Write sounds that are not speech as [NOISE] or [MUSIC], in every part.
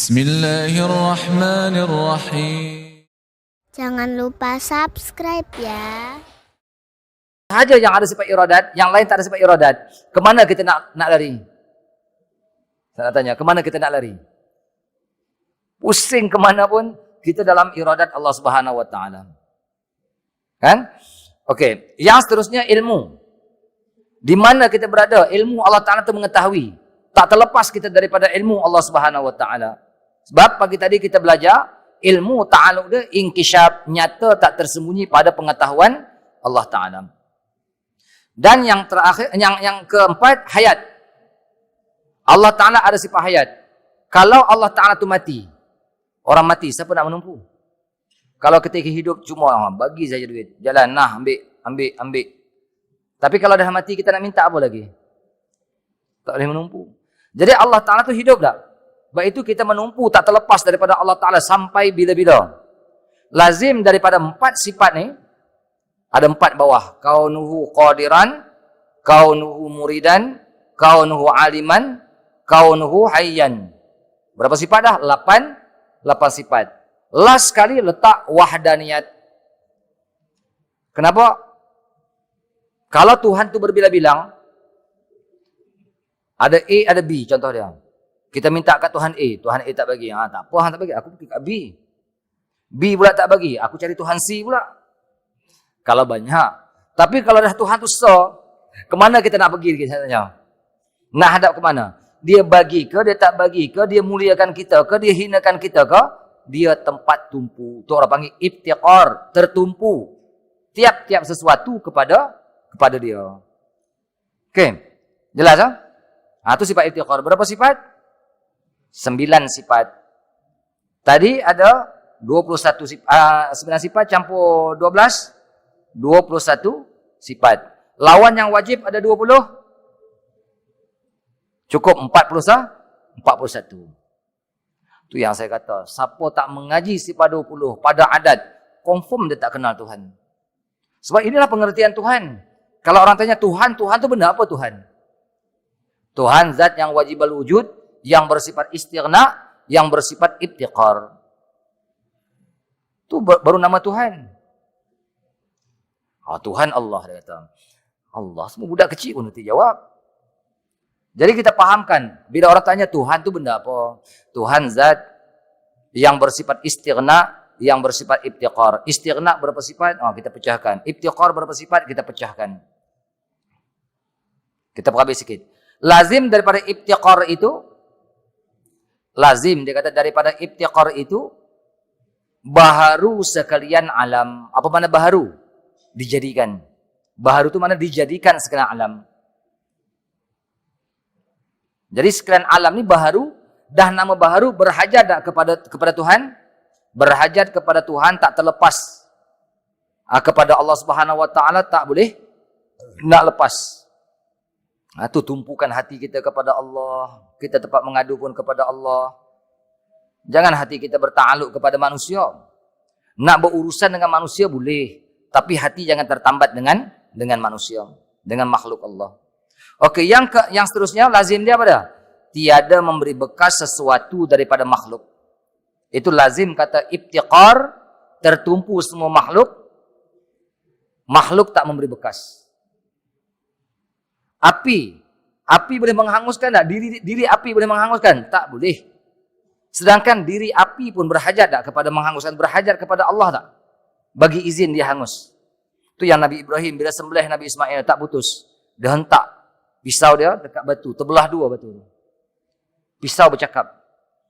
Bismillahirrahmanirrahim. Jangan lupa subscribe ya. sahaja yang ada sifat iradat, yang lain tak ada sifat iradat. Kemana kita nak nak lari? Saya nak tanya, kemana kita nak lari? Pusing kemana pun, kita dalam iradat Allah Subhanahu Wa Taala. Kan? Okey, yang seterusnya ilmu. Di mana kita berada, ilmu Allah Taala itu mengetahui. Tak terlepas kita daripada ilmu Allah Subhanahu Wa Taala. Sebab pagi tadi kita belajar ilmu ta'aluk dia inkishaf nyata tak tersembunyi pada pengetahuan Allah Taala. Dan yang terakhir, yang yang keempat, hayat. Allah Ta'ala ada sifat hayat. Kalau Allah Ta'ala tu mati, orang mati, siapa nak menumpu? Kalau ketika hidup, cuma ah, bagi saja duit. Jalan, nah, ambil, ambil, ambil. Tapi kalau dah mati, kita nak minta apa lagi? Tak boleh menumpu. Jadi Allah Ta'ala tu hidup tak? Sebab itu kita menumpu tak terlepas daripada Allah Ta'ala sampai bila-bila. Lazim daripada empat sifat ni, ada empat bawah. Kaunuhu qadiran, kaunuhu muridan, kaunuhu aliman, kaunuhu hayyan. Berapa sifat dah? Lapan. Lapan sifat. Last sekali letak wahdaniyat. Kenapa? Kalau Tuhan tu berbila-bilang, ada A, ada B contoh dia. Kita minta kat Tuhan A, Tuhan A tak bagi. Ha, tak apa, tak bagi. Aku pergi kat B. B pula tak bagi. Aku cari Tuhan C pula. Kalau banyak. Tapi kalau dah Tuhan tu so, kemana kita nak pergi? Saya tanya. Nak hadap ke mana? Dia bagi ke, dia tak bagi ke, dia muliakan kita ke, dia hinakan kita ke, dia tempat tumpu. Itu orang panggil iftiqar, tertumpu. Tiap-tiap sesuatu kepada kepada dia. Okey. Jelas tak? Ha? ha, itu sifat iftiqar. Berapa sifat? Sembilan sifat. Tadi ada 21 sifat, uh, 9 sifat campur 12. 21 sifat. Lawan yang wajib ada 20. Cukup 40 sah? 41. Itu yang saya kata. Siapa tak mengaji sifat 20 pada adat, confirm dia tak kenal Tuhan. Sebab inilah pengertian Tuhan. Kalau orang tanya Tuhan, Tuhan tu benda apa Tuhan? Tuhan zat yang wajib wujud, yang bersifat istighna, yang bersifat ibtiqar. Itu baru nama Tuhan. Oh, Tuhan Allah dia kata. Allah semua budak kecil pun nanti jawab. Jadi kita pahamkan bila orang tanya Tuhan tu benda apa? Tuhan zat yang bersifat istighna, yang bersifat ibtiqar. Istighna berapa sifat? Oh, kita pecahkan. Ibtiqar berapa sifat? Kita pecahkan. Kita perhabis sikit. Lazim daripada ibtiqar itu lazim dia kata daripada ibtiqar itu baharu sekalian alam. Apa mana baharu? dijadikan. Baharu itu mana dijadikan sekalian alam. Jadi sekalian alam ni baharu, dah nama baharu berhajat tak kepada kepada Tuhan? Berhajat kepada Tuhan tak terlepas. Ha, kepada Allah Subhanahu Wa Taala tak boleh nak lepas. Ha, tu tumpukan hati kita kepada Allah. Kita tempat mengadu pun kepada Allah. Jangan hati kita bertakluk kepada manusia. Nak berurusan dengan manusia boleh. Tapi hati jangan tertambat dengan dengan manusia, dengan makhluk Allah. Okey, yang ke, yang seterusnya lazim dia apa dia? Tiada memberi bekas sesuatu daripada makhluk. Itu lazim kata ibtiqar tertumpu semua makhluk. Makhluk tak memberi bekas. Api, api boleh menghanguskan tak? Diri diri api boleh menghanguskan? Tak boleh. Sedangkan diri api pun berhajat tak kepada menghanguskan? Berhajat kepada Allah tak? bagi izin dia hangus. Itu yang Nabi Ibrahim bila sembelih Nabi Ismail tak putus. Dia hentak pisau dia dekat batu, terbelah dua batu tu. Pisau bercakap,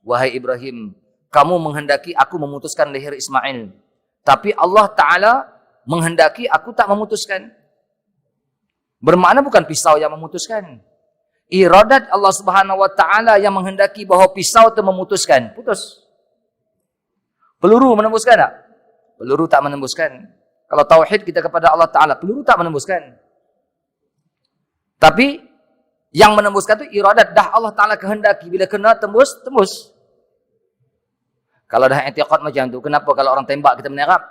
"Wahai Ibrahim, kamu menghendaki aku memutuskan leher Ismail, tapi Allah Taala menghendaki aku tak memutuskan." Bermakna bukan pisau yang memutuskan. Iradat Allah Subhanahu wa taala yang menghendaki bahawa pisau itu memutuskan. Putus. Peluru menembuskan tak? Peluru tak menembuskan. Kalau tauhid kita kepada Allah Ta'ala, peluru tak menembuskan. Tapi, yang menembuskan itu iradat. Dah Allah Ta'ala kehendaki. Bila kena tembus, tembus. Kalau dah etiqat macam tu, kenapa kalau orang tembak kita menerap?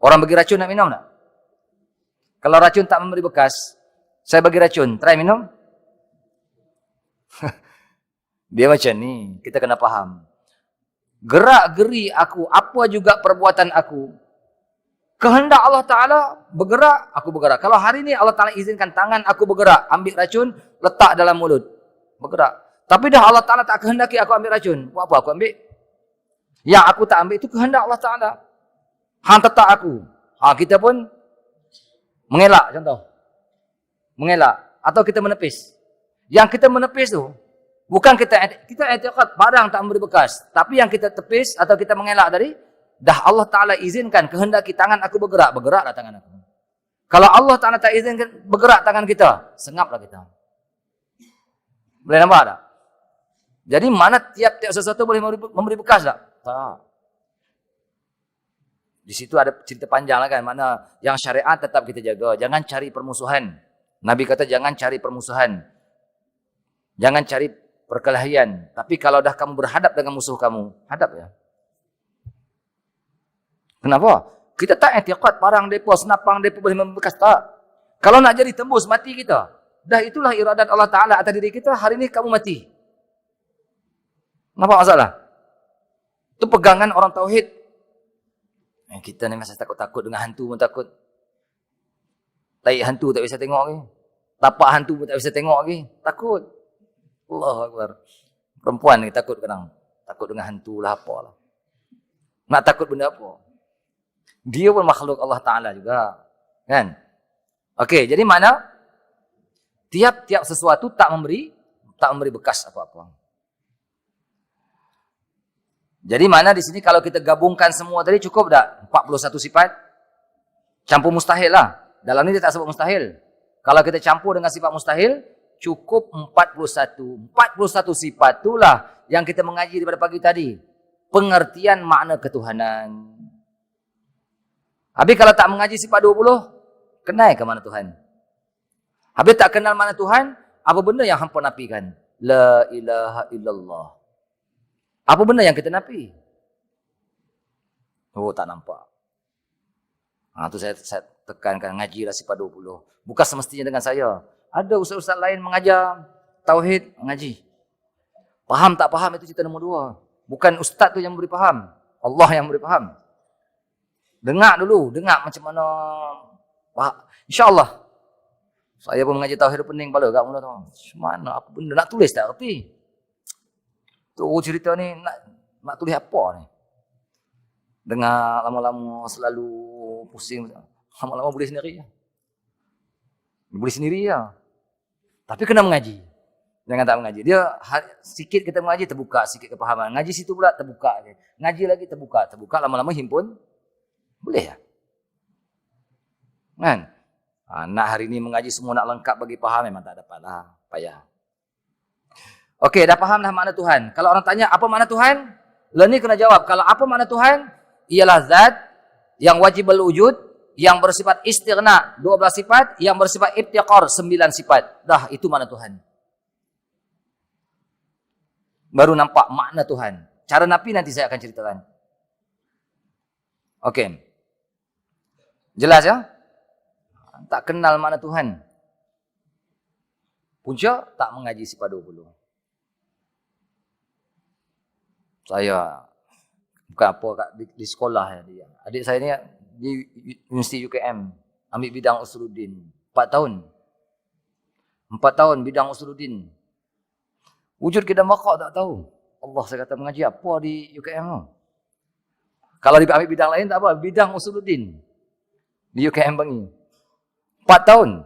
Orang bagi racun nak minum tak? Kalau racun tak memberi bekas, saya bagi racun, try minum. [LAUGHS] Dia macam ni, kita kena faham. gerak geri aku, apa juga perbuatan aku, kehendak Allah Ta'ala bergerak, aku bergerak. Kalau hari ini Allah Ta'ala izinkan tangan aku bergerak, ambil racun, letak dalam mulut, bergerak. Tapi dah Allah Ta'ala tak kehendaki aku ambil racun, buat apa aku ambil? Yang aku tak ambil itu kehendak Allah Ta'ala. Hang tetap aku. Ha, kita pun mengelak contoh. Mengelak. Atau kita menepis. Yang kita menepis tu, bukan kita kita etiqat barang tak memberi bekas. Tapi yang kita tepis atau kita mengelak tadi, dah Allah Ta'ala izinkan kehendaki tangan aku bergerak, bergeraklah tangan aku. Kalau Allah Ta'ala tak izinkan bergerak tangan kita, sengaplah kita. Boleh nampak tak? Jadi mana tiap-tiap sesuatu boleh memberi bekas tak? Tak. Di situ ada cerita panjang lah kan. Mana yang syariat tetap kita jaga. Jangan cari permusuhan. Nabi kata jangan cari permusuhan. Jangan cari perkelahian. Tapi kalau dah kamu berhadap dengan musuh kamu, hadap ya. Kenapa? Kita tak etiqat parang depa, senapang depa boleh membekas tak. Kalau nak jadi tembus mati kita. Dah itulah iradat Allah Ta'ala atas diri kita. Hari ini kamu mati. Nampak masalah? Itu pegangan orang Tauhid. Kita ni masih takut-takut dengan hantu pun takut. Taik hantu tak bisa tengok lagi. Tapak hantu pun tak bisa tengok lagi. Takut. Allah Akbar. Perempuan ni takut kadang. Takut dengan hantu lah apa lah. Nak takut benda apa? Dia pun makhluk Allah Ta'ala juga. Kan? Okey, jadi mana? Tiap-tiap sesuatu tak memberi tak memberi bekas apa-apa. Jadi mana di sini kalau kita gabungkan semua tadi cukup tak? 41 sifat? Campur mustahil lah. Dalam ni dia tak sebut mustahil. Kalau kita campur dengan sifat mustahil, cukup 41. 41 sifat itulah yang kita mengaji daripada pagi tadi. Pengertian makna ketuhanan. Habis kalau tak mengaji sifat 20, kenal ke mana Tuhan? Habis tak kenal mana Tuhan, apa benda yang hampa nafikan? La ilaha illallah. Apa benda yang kita nafi? Oh, tak nampak. Ha, tu saya, saya tekankan ngaji lah sifat 20. Bukan semestinya dengan saya. Ada ustaz-ustaz lain mengajar tauhid ngaji. Faham tak faham itu cerita nombor dua. Bukan ustaz tu yang beri faham. Allah yang beri faham. Dengar dulu. Dengar macam mana. InsyaAllah. Saya pun mengaji tauhid pening kepala kat mula tu. Macam mana? Apa benda? Nak tulis tak? Tapi Tu cerita ni nak nak tulis apa ni? Dengar lama-lama selalu pusing. Lama-lama boleh sendiri ya. Boleh sendiri ya. Tapi kena mengaji. Jangan tak mengaji. Dia sikit kita mengaji terbuka sikit kepahaman. Ngaji situ pula terbuka. Ngaji lagi terbuka. Terbuka lama-lama himpun. Boleh ya? Kan? Ha, nak hari ini mengaji semua nak lengkap bagi faham memang tak dapat lah. Payah. Okey, dah faham dah makna Tuhan. Kalau orang tanya apa makna Tuhan? Lah ni kena jawab. Kalau apa makna Tuhan? Ialah zat yang wajib berwujud, yang bersifat istighna, 12 sifat, yang bersifat ibtiqar, 9 sifat. Dah, itu makna Tuhan. Baru nampak makna Tuhan. Cara Nabi nanti saya akan ceritakan. Okey. Jelas ya? Tak kenal makna Tuhan. Punca tak mengaji sifat 20 saya bukan apa kat di, di sekolah ya dia. Adik saya ni di Universiti UKM ambil bidang usuluddin 4 tahun. 4 tahun bidang usuluddin. Wujud kita makak tak tahu. Allah saya kata mengaji apa di UKM tu. Kalau dia ambil bidang lain tak apa, bidang usuluddin di UKM Bangi. 4 tahun.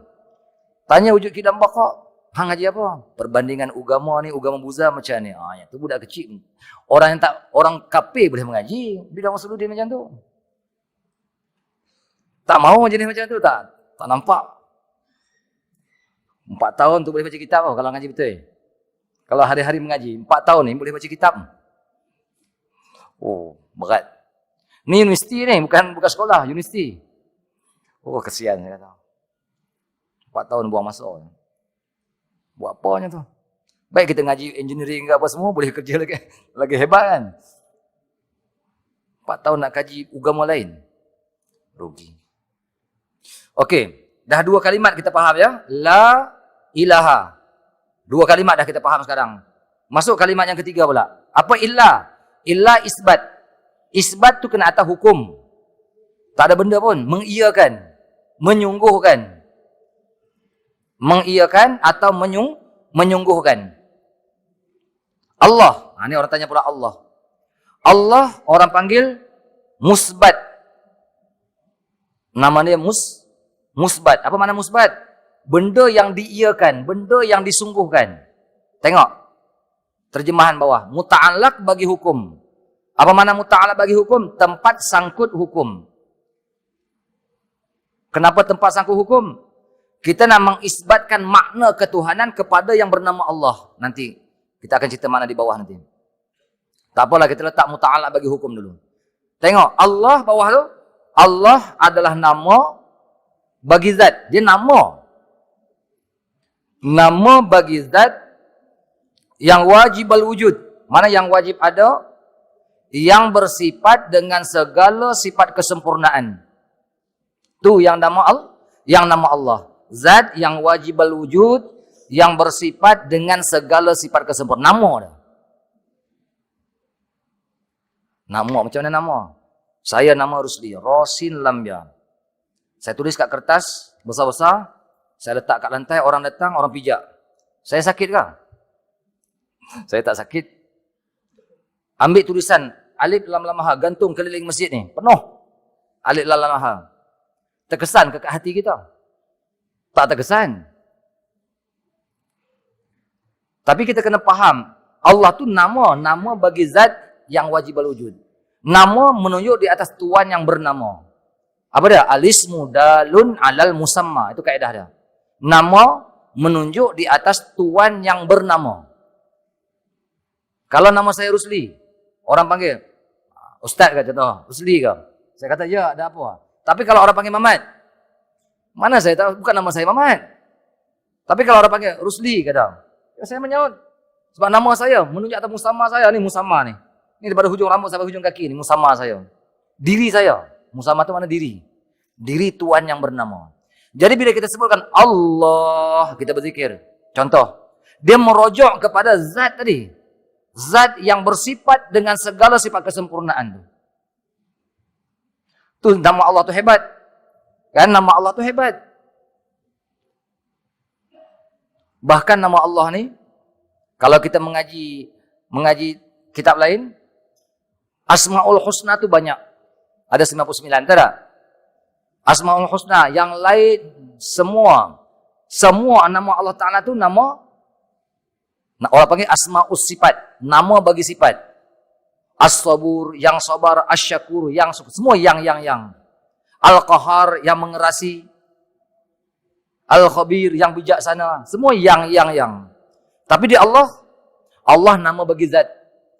Tanya wujud kita makak, Hang ngaji apa? Perbandingan agama ni, agama buza macam ni. Ah, yang tu budak kecil. Orang yang tak orang kafir boleh mengaji bidang usuluddin macam tu. Tak mau jenis macam tu tak? Tak nampak. Empat tahun tu boleh baca kitab oh, kalau ngaji betul. Kalau hari-hari mengaji, empat tahun ni boleh baca kitab. Oh, berat. Ni universiti ni, bukan bukan sekolah, universiti. Oh, kesian saya kata. Empat tahun buang masa. Buat apanya tu? Baik kita ngaji engineering ke apa semua, boleh kerja lagi [LAUGHS] lagi hebat kan? Empat tahun nak kaji agama lain. Rugi. Okey, dah dua kalimat kita faham ya. La ilaha. Dua kalimat dah kita faham sekarang. Masuk kalimat yang ketiga pula. Apa illa? illa isbat. Isbat tu kena atas hukum. Tak ada benda pun. Mengiyakan. Menyungguhkan. Mengiyakan atau menyung, menyungguhkan. Allah. Ha, ni orang tanya pula Allah. Allah orang panggil musbat. Nama dia mus, musbat. Apa makna musbat? Benda yang diiyakan. Benda yang disungguhkan. Tengok. Terjemahan bawah. Muta'alak bagi hukum. Apa makna muta'alak bagi hukum? Tempat sangkut hukum. Kenapa tempat sangkut hukum? Kita nak mengisbatkan makna ketuhanan kepada yang bernama Allah. Nanti kita akan cerita mana di bawah nanti. Tak apalah kita letak muta'alak bagi hukum dulu. Tengok Allah bawah tu. Allah adalah nama bagi zat. Dia nama. Nama bagi zat yang wajib wujud. Mana yang wajib ada? Yang bersifat dengan segala sifat kesempurnaan. Tu yang nama Allah. Yang nama Allah. Zat yang wajib wujud. Yang bersifat dengan segala sifat kesempurnaan. Nama dia. Nama macam mana nama? Saya nama Rusli. Rosin Lambia. Saya tulis kat kertas. Besar-besar. Saya letak kat lantai. Orang datang, orang pijak. Saya sakit kah? Saya tak sakit. Ambil tulisan Alif Lam Lam Ha gantung keliling masjid ni. Penuh. Alif Lam Lam Ha. Terkesan ke hati kita? Tak terkesan. Tapi kita kena faham. Allah tu nama. Nama bagi zat yang wajib wujud. Nama menunjuk di atas tuan yang bernama. Apa dia? Alismu dalun alal musamma. Itu kaedah dia. Nama menunjuk di atas tuan yang bernama. Kalau nama saya Rusli, orang panggil, Ustaz kata contoh, Rusli ke? Saya kata, ya, ada apa? Tapi kalau orang panggil Mamat, mana saya tahu, bukan nama saya Mamat. Tapi kalau orang panggil Rusli, kata, ya saya menyaut. Sebab nama saya, menunjuk atas musamma saya, ni musamma ni. Ni daripada hujung rambut sampai hujung kaki, ni musamma saya. Diri saya, musamma tu mana diri? Diri Tuhan yang bernama. Jadi bila kita sebutkan Allah, kita berzikir. Contoh, dia merojok kepada zat tadi. Zat yang bersifat dengan segala sifat kesempurnaan tu. Tu nama Allah tu hebat. Kan nama Allah tu hebat. Bahkan nama Allah ni kalau kita mengaji mengaji kitab lain Asmaul Husna tu banyak. Ada 99 tak? Asmaul Husna yang lain semua semua nama Allah Taala tu nama Orang panggil asma'us sifat. Nama bagi sifat. As-sabur, yang sabar, as-syakur, yang semua yang, yang, yang. Al-qahar, yang mengerasi. Al-khabir, yang bijaksana. Semua yang, yang, yang. Tapi di Allah, Allah nama bagi zat.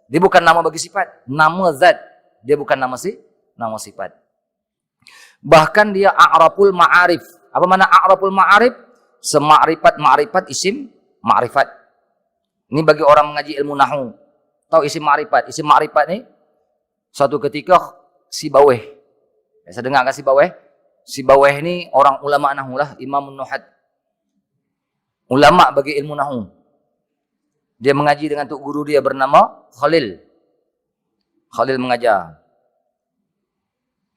Dia bukan nama bagi sifat. Nama zat. Dia bukan nama si, nama sifat. Bahkan dia a'raful ma'arif. Apa mana a'raful ma'arif? Sema'rifat, ma'rifat, isim, ma'rifat. Ini bagi orang mengaji ilmu nahu. Tahu isi ma'rifat. Isi ma'rifat ni, suatu ketika si baweh. Ya, saya dengar kan si baweh? Si baweh ni orang ulama nahu lah. Imam Nuhad. Ulama bagi ilmu nahu. Dia mengaji dengan tuk guru dia bernama Khalil. Khalil mengajar.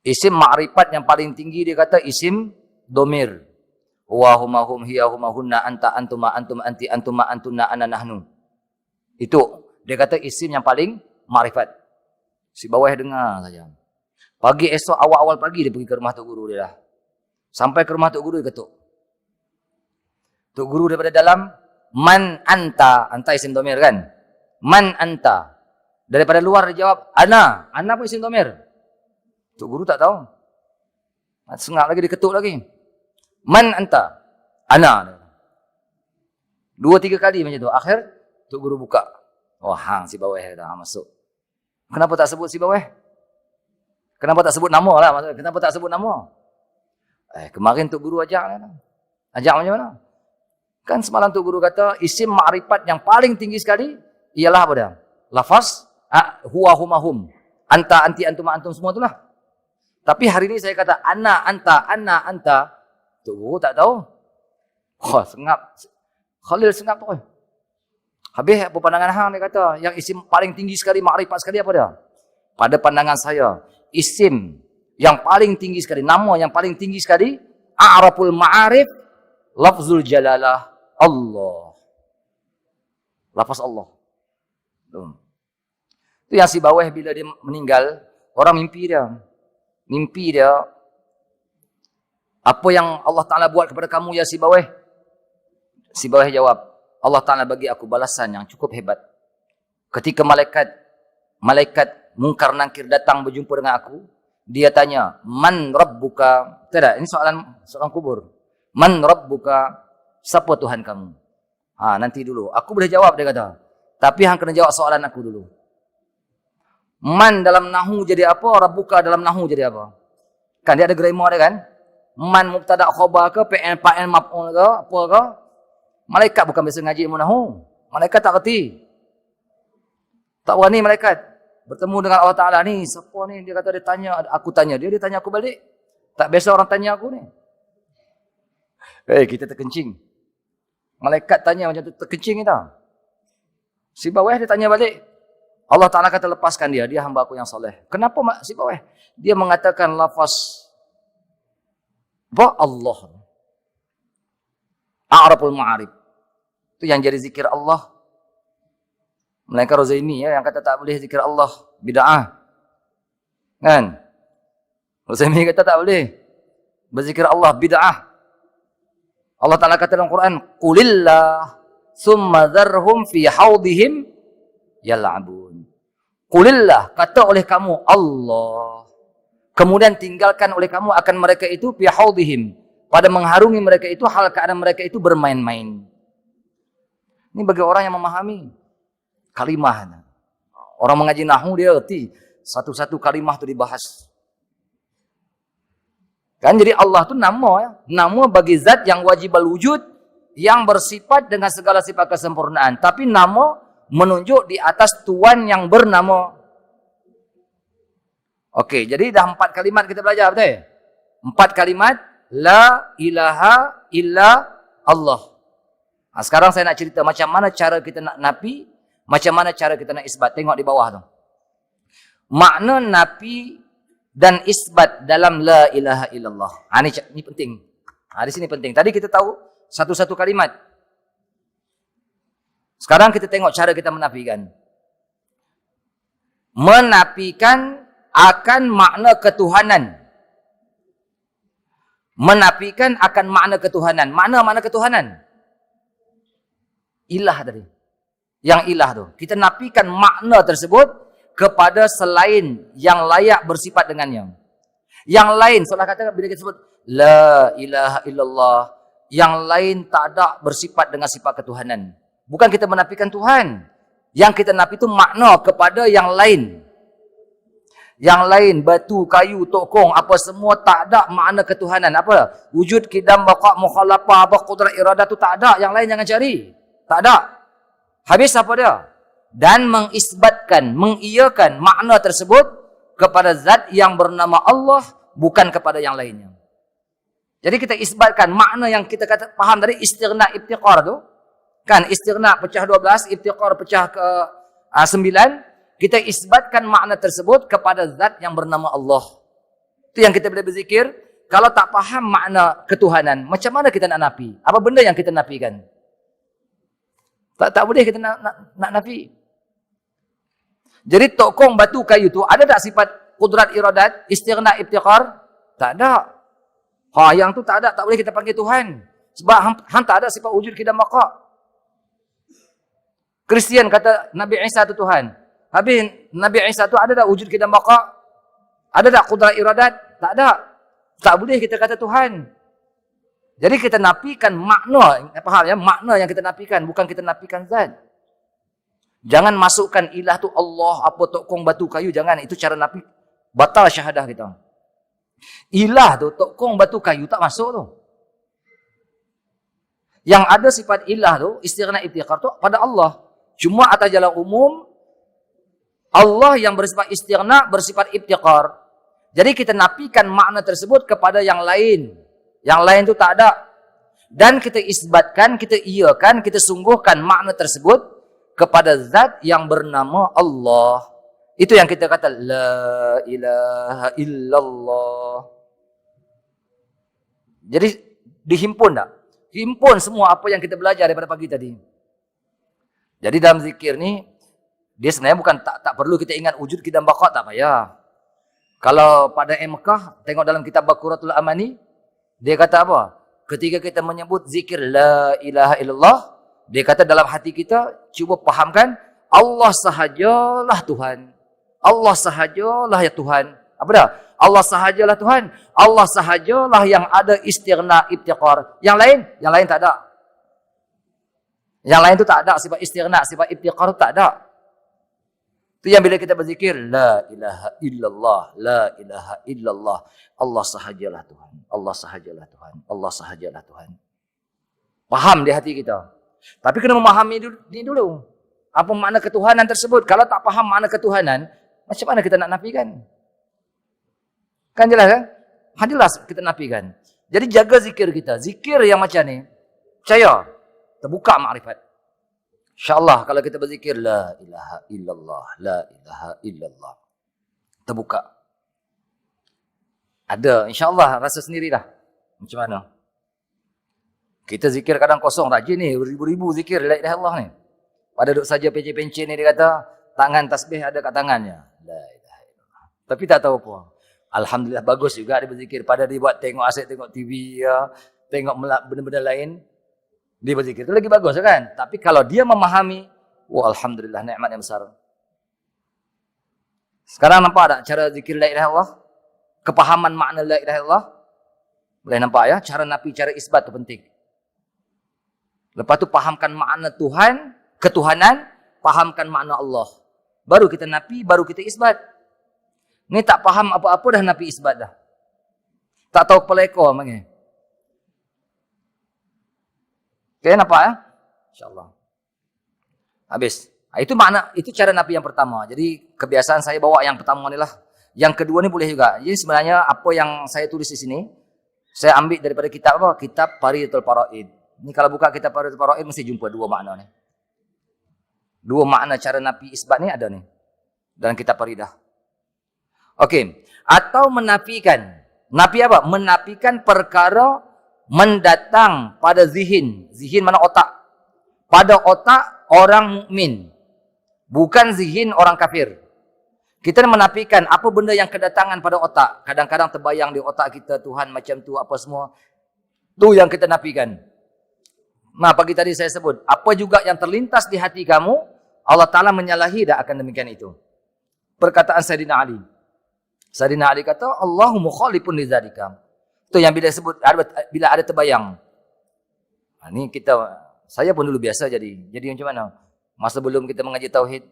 Isim ma'rifat yang paling tinggi dia kata isim domir. Wa huma hum hiya huma hunna anta antuma antum anti antuma antuna ana nahnu. Itu dia kata isim yang paling marifat. Si bawah dengar saja. Pagi esok awal-awal pagi dia pergi ke rumah tok guru dia dah. Sampai ke rumah tok guru dia ketuk. Tok guru daripada dalam man anta, anta isim domir kan? Man anta. Daripada luar dia jawab ana, ana pun isim domir. Tok guru tak tahu. Sengak lagi dia ketuk lagi. Man anta? Ana. Dua tiga kali macam tu. Akhir Tok guru buka. Oh, hang si bawah dah masuk. Kenapa tak sebut si bawah? Kenapa tak sebut nama lah? Kenapa tak sebut nama? Eh, kemarin Tok guru ajak kan? Ajak macam mana? Kan semalam Tok guru kata, isim ma'rifat yang paling tinggi sekali, ialah apa dia? Lafaz, ah, huwa huma hum. Anta, anti, antum, antum semua itulah. Tapi hari ini saya kata, ana, anta, ana, anta. Tok guru tak tahu. Wah, sengap. Khalil sengap tu. Habis apa pandangan hang dia kata, yang isim paling tinggi sekali, makrifat sekali apa dia? Pada pandangan saya, isim yang paling tinggi sekali, nama yang paling tinggi sekali, a'raful ma'arif, lafzul jalalah, Allah. Lafaz Allah. Itu yang si bawah bila dia meninggal, orang mimpi dia. Mimpi dia, apa yang Allah Ta'ala buat kepada kamu ya si bawah? Si bawah jawab, Allah Ta'ala bagi aku balasan yang cukup hebat. Ketika malaikat, malaikat mungkar nangkir datang berjumpa dengan aku, dia tanya, Man Rabbuka? Tidak, ini soalan soalan kubur. Man Rabbuka? Siapa Tuhan kamu? Ha, nanti dulu. Aku boleh jawab, dia kata. Tapi hang kena jawab soalan aku dulu. Man dalam nahu jadi apa? Rabbuka dalam nahu jadi apa? Kan dia ada grammar dia kan? Man mubtada khabar ke? PN, PN, maf'ul ke? Apa ke? Malaikat bukan biasa ngaji ilmu nahu. Malaikat tak kerti. Tak berani malaikat bertemu dengan Allah Ta'ala ni, siapa ni? Dia kata dia tanya, aku tanya dia, dia tanya aku balik. Tak biasa orang tanya aku ni. Eh, kita terkencing. Malaikat tanya macam tu, terkencing kita. Si bawah dia tanya balik. Allah Ta'ala kata lepaskan dia, dia hamba aku yang soleh. Kenapa si bawah? Dia mengatakan lafaz Ba Allah. A'raful ma'arif. Itu yang jadi zikir Allah. Melainkan Rozaini ya, yang kata tak boleh zikir Allah. Bida'ah. Kan? Rozaini kata tak boleh. Berzikir Allah. Bida'ah. Allah Ta'ala kata dalam Quran. Qulillah. Summa dharhum fi hawdihim. Yal'abun. Qulillah. Kata oleh kamu. Allah. Kemudian tinggalkan oleh kamu akan mereka itu. Fi hawdihim. Pada mengharungi mereka itu. Hal keadaan mereka itu bermain-main. Ini bagi orang yang memahami kalimah. Orang mengaji nahu dia erti satu-satu kalimah tu dibahas. Kan jadi Allah tu nama ya. Nama bagi zat yang wajib wujud yang bersifat dengan segala sifat kesempurnaan. Tapi nama menunjuk di atas tuan yang bernama. Okey, jadi dah empat kalimat kita belajar betul? Empat kalimat la ilaha illa Allah. Nah, sekarang saya nak cerita macam mana cara kita nak napi macam mana cara kita nak isbat? Tengok di bawah tu. Makna nafi dan isbat dalam la ilaha illallah. Ha, ini, ini penting. Ha, di sini penting. Tadi kita tahu satu-satu kalimat. Sekarang kita tengok cara kita menafikan. Menafikan akan makna ketuhanan. Menafikan akan makna ketuhanan. Makna makna ketuhanan? Ilah tadi yang ilah tu. Kita nafikan makna tersebut kepada selain yang layak bersifat dengannya. Yang lain, seolah kata bila kita sebut La ilaha illallah. Yang lain tak ada bersifat dengan sifat ketuhanan. Bukan kita menafikan Tuhan. Yang kita nafi itu makna kepada yang lain. Yang lain, batu, kayu, tokong, apa semua tak ada makna ketuhanan. Apa? Wujud, kidam, baqa, mukhalafah, apa, kudrat, iradah tu tak ada. Yang lain jangan cari. Tak ada. Habis apa dia? Dan mengisbatkan, mengiyakan makna tersebut kepada zat yang bernama Allah bukan kepada yang lainnya. Jadi kita isbatkan makna yang kita kata faham dari istighna ibtiqar tu. Kan istighna pecah 12, ibtiqar pecah ke uh, 9. Kita isbatkan makna tersebut kepada zat yang bernama Allah. Itu yang kita boleh berzikir. Kalau tak faham makna ketuhanan, macam mana kita nak nafi? Apa benda yang kita nafikan? Tak tak boleh kita nak nak, nak nafi. Jadi tokong batu kayu tu ada tak sifat kudrat iradat, istighna ibtiqar? Tak ada. Ha yang tu tak ada, tak boleh kita panggil Tuhan. Sebab hang, hang tak ada sifat wujud kita maqa. Kristian kata Nabi Isa tu Tuhan. Habis Nabi Isa tu ada tak wujud kita maqa? Ada tak kudrat iradat? Tak ada. Tak boleh kita kata Tuhan. Jadi kita nafikan makna, faham ya? Makna yang kita nafikan, bukan kita nafikan zat. Jangan masukkan ilah tu Allah, apa tokong batu kayu, jangan. Itu cara nafi. Batal syahadah kita. Ilah tu, tokong batu kayu, tak masuk tu. Yang ada sifat ilah tu, istighna ibtiqar tu, pada Allah. Cuma atas jalan umum, Allah yang bersifat istighna, bersifat ibtiqar. Jadi kita nafikan makna tersebut kepada yang lain. Yang lain tu tak ada. Dan kita isbatkan, kita iakan, kita sungguhkan makna tersebut kepada zat yang bernama Allah. Itu yang kita kata la ilaha illallah. Jadi dihimpun tak? Himpun semua apa yang kita belajar daripada pagi tadi. Jadi dalam zikir ni dia sebenarnya bukan tak tak perlu kita ingat wujud kita baqa tak payah. Kalau pada Mekah tengok dalam kitab Baqaratul Amani dia kata apa? Ketika kita menyebut zikir la ilaha illallah, dia kata dalam hati kita cuba fahamkan Allah sahajalah Tuhan. Allah sahajalah ya Tuhan. Apa dah? Allah sahajalah Tuhan. Allah sahajalah yang ada istighna ibtiqar. Yang lain, yang lain tak ada. Yang lain tu tak ada sifat istighna, sifat ibtiqar tu tak ada. Itu yang bila kita berzikir la ilaha illallah, la ilaha illallah. Allah sahajalah Tuhan. Allah sahajalah Tuhan. Allah sahajalah Tuhan. Faham di hati kita. Tapi kena memahami ini dulu. Apa makna ketuhanan tersebut? Kalau tak faham makna ketuhanan, macam mana kita nak nafikan? Kan jelas kan? Ha, jelas kita nafikan. Jadi jaga zikir kita. Zikir yang macam ni, percaya, terbuka makrifat. InsyaAllah kalau kita berzikir, La ilaha illallah, La ilaha illallah. Terbuka. Ada, insyaAllah rasa sendirilah. Macam mana? Kita zikir kadang kosong, rajin ni, beribu-ribu zikir, La ilaha illallah ni. Pada duduk saja pencet-pencet ni, dia kata, tangan tasbih ada kat tangannya. La ilaha illallah. Tapi tak tahu apa. Alhamdulillah bagus juga dia berzikir. Pada dia buat tengok asyik tengok TV ya, tengok benda-benda lain, dia berzikir. Itu lagi bagus kan? Tapi kalau dia memahami, wah Alhamdulillah nikmat yang besar. Sekarang nampak tak cara zikir la ilaha illallah? Kepahaman makna la ilaha illallah? Boleh nampak ya? Cara nafi, cara isbat itu penting. Lepas tu pahamkan makna Tuhan, ketuhanan, pahamkan makna Allah. Baru kita nafi, baru kita isbat. Ni tak faham apa-apa dah nafi isbat dah. Tak tahu kepala ekor macam Okay, nampak ya? InsyaAllah. Habis. Ha, itu makna, itu cara nafi yang pertama. Jadi, kebiasaan saya bawa yang pertama ni lah. Yang kedua ni boleh juga. Jadi, sebenarnya apa yang saya tulis di sini, saya ambil daripada kitab apa? Kitab Paritul Paraid. Ni kalau buka kitab Paritul Paraid, mesti jumpa dua makna ni. Dua makna cara nafi isbat ni ada ni. Dalam kitab Paridah. Okey. Atau menafikan. Nafi apa? Menafikan perkara mendatang pada zihin. Zihin mana otak? Pada otak orang mukmin. Bukan zihin orang kafir. Kita menafikan apa benda yang kedatangan pada otak. Kadang-kadang terbayang di otak kita Tuhan macam tu apa semua. Tu yang kita nafikan. Nah pagi tadi saya sebut. Apa juga yang terlintas di hati kamu. Allah Ta'ala menyalahi tak akan demikian itu. Perkataan Sayyidina Ali. Sayyidina Ali kata, Allahu mukhalifun li zalika. Itu yang bila sebut bila ada terbayang. Ha, ni kita saya pun dulu biasa jadi. Jadi macam mana? Masa belum kita mengaji tauhid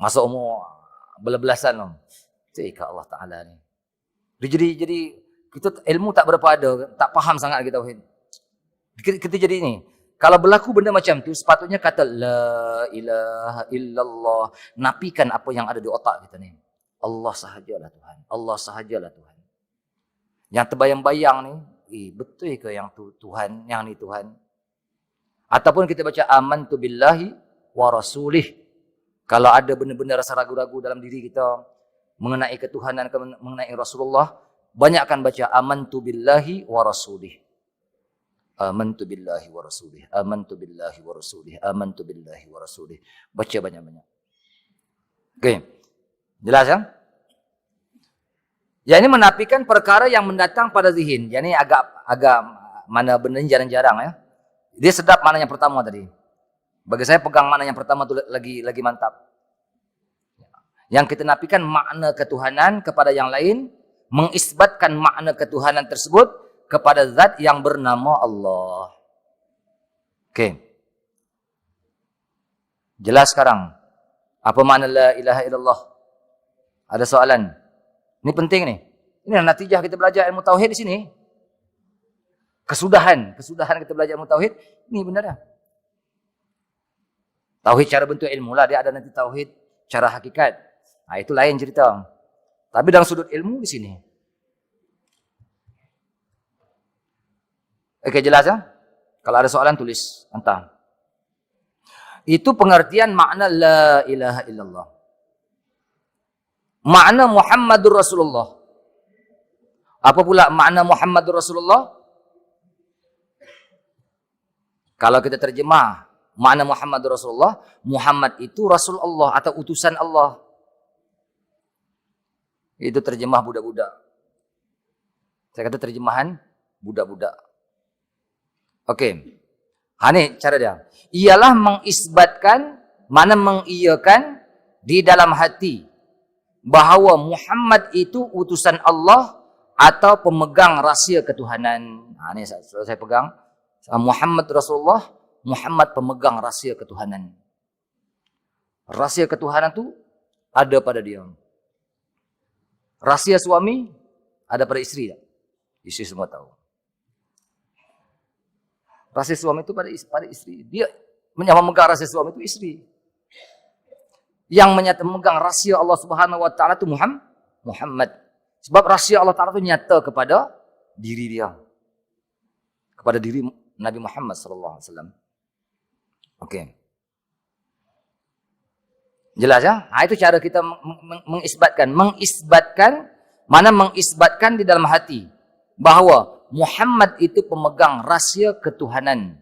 masa umur belas-belasan tu. Cik Allah Taala ni. Dia jadi jadi kita ilmu tak berapa ada, tak faham sangat kita tauhid. Kita, kita jadi ni. Kalau berlaku benda macam tu, sepatutnya kata La ilaha illallah. Napikan apa yang ada di otak kita ni. Allah sahajalah Tuhan. Allah sahajalah Tuhan. Yang terbayang-bayang ni, eh, betul ke yang tu Tuhan, yang ni Tuhan? Ataupun kita baca aman tu billahi wa rasulih. Kalau ada benda-benda rasa ragu-ragu dalam diri kita mengenai ketuhanan, mengenai Rasulullah, banyakkan baca aman tu billahi wa rasulih. Aman tu billahi wa rasulih. Aman tu billahi wa rasulih. Aman tu billahi wa rasulih. Baca banyak-banyak. Okay. Jelas ya? Yang ini menafikan perkara yang mendatang pada zihin. Yang ini agak agak mana benda ini jarang-jarang ya. Dia sedap mana yang pertama tadi. Bagi saya pegang mana yang pertama itu lagi lagi mantap. Yang kita nafikan makna ketuhanan kepada yang lain, mengisbatkan makna ketuhanan tersebut kepada zat yang bernama Allah. Okey. Jelas sekarang apa makna la ilaha illallah? Ada soalan? Ini penting ni. Ini natijah kita belajar ilmu tauhid di sini. Kesudahan, kesudahan kita belajar ilmu tauhid, ini benar dah. Tauhid cara bentuk ilmu lah, dia ada nanti tauhid cara hakikat. Nah, itu lain cerita. Tapi dalam sudut ilmu di sini. Oke, jelas ya? Kalau ada soalan tulis, hantar. Itu pengertian makna la ilaha illallah. Makna Muhammadur Rasulullah. Apa pula makna Muhammadur Rasulullah? Kalau kita terjemah makna Muhammadur Rasulullah, Muhammad itu Rasul Allah atau utusan Allah. Itu terjemah budak-budak. Saya kata terjemahan budak-budak. Okey. Ha ni cara dia. Ialah mengisbatkan, mana mengiyakan di dalam hati bahawa Muhammad itu utusan Allah atau pemegang rahsia ketuhanan. Ha ni saya, saya pegang. Muhammad Rasulullah, Muhammad pemegang rahsia ketuhanan. Rahsia ketuhanan tu ada pada dia. Rahsia suami ada pada isteri? Isteri semua tahu. Rahsia suami itu pada. Pada isteri. Dia memegang rahsia suami itu isteri. Yang menyata memegang rahsia Allah Subhanahu Wa Taala itu Muhammad. Muhammad. Sebab rahsia Allah Taala itu nyata kepada diri dia. Kepada diri Nabi Muhammad Sallallahu Alaihi Wasallam. Okey. Jelas ya? Ha, itu cara kita mengisbatkan. Mengisbatkan, mana mengisbatkan di dalam hati. Bahawa Muhammad itu pemegang rahsia ketuhanan.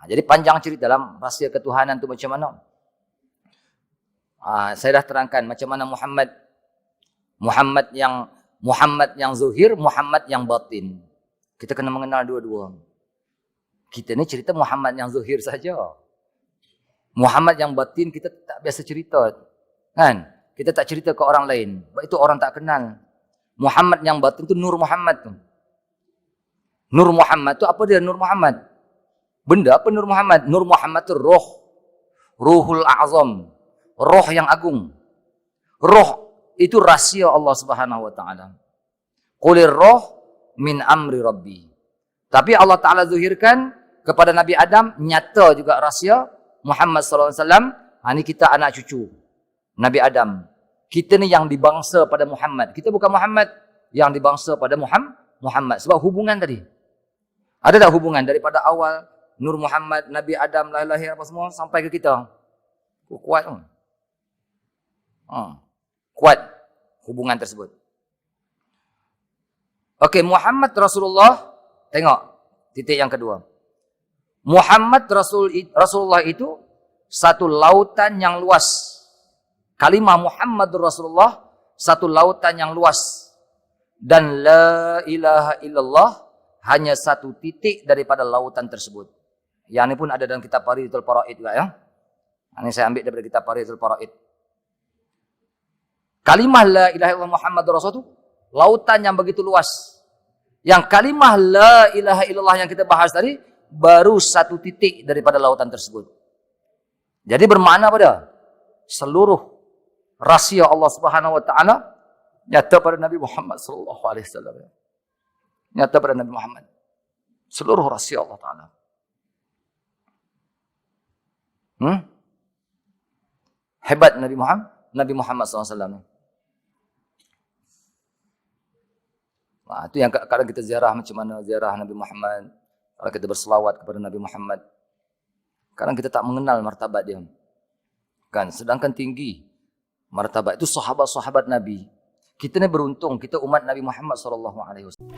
Ha, jadi panjang cerita dalam rahsia ketuhanan itu macam mana? Ha, saya dah terangkan macam mana Muhammad. Muhammad yang Muhammad yang zuhir, Muhammad yang batin. Kita kena mengenal dua-dua. Kita ni cerita Muhammad yang zuhir saja. Muhammad yang batin kita tak biasa cerita. Kan? Kita tak cerita ke orang lain. Itu orang tak kenal. Muhammad yang batin tu Nur Muhammad tu. Nur Muhammad tu apa dia Nur Muhammad? Benda apa Nur Muhammad? Nur Muhammad tu roh. Ruhul A'zam. Roh yang agung. Roh itu rahsia Allah Subhanahu wa taala. Qulir roh min amri rabbi. Tapi Allah Taala zuhirkan kepada Nabi Adam nyata juga rahsia Muhammad sallallahu alaihi wasallam, ha ni kita anak cucu Nabi Adam. Kita ni yang dibangsa pada Muhammad. Kita bukan Muhammad yang dibangsa pada Muhammad. Muhammad sebab hubungan tadi. Ada tak hubungan daripada awal Nur Muhammad, Nabi Adam lahir-lahir apa semua sampai ke kita? Kuat tu. Ha. Kuat hubungan tersebut. Okey, Muhammad Rasulullah tengok titik yang kedua. Muhammad Rasul Rasulullah itu satu lautan yang luas. Kalimah Muhammad Rasulullah satu lautan yang luas. Dan la ilaha illallah hanya satu titik daripada lautan tersebut. Yang ini pun ada dalam kitab Faridul Faraid juga ya. Ini saya ambil daripada kitab Faridul Faraid. Kalimah la ilaha illallah Muhammad Rasul itu lautan yang begitu luas. Yang kalimah la ilaha illallah yang kita bahas tadi baru satu titik daripada lautan tersebut. Jadi bermakna pada seluruh rahsia Allah Subhanahu wa taala nyata pada Nabi Muhammad sallallahu alaihi wasallam. Nyata pada Nabi Muhammad. Seluruh rahsia Allah taala. Hmm? Hebat Nabi Muhammad, Nabi Muhammad sallallahu alaihi wasallam. Nah, itu yang kadang kita ziarah macam mana ziarah Nabi Muhammad, kalau kita berselawat kepada Nabi Muhammad. Kadang kita tak mengenal martabat dia. Kan? Sedangkan tinggi martabat itu sahabat-sahabat Nabi. Kita ni beruntung, kita umat Nabi Muhammad sallallahu alaihi wasallam.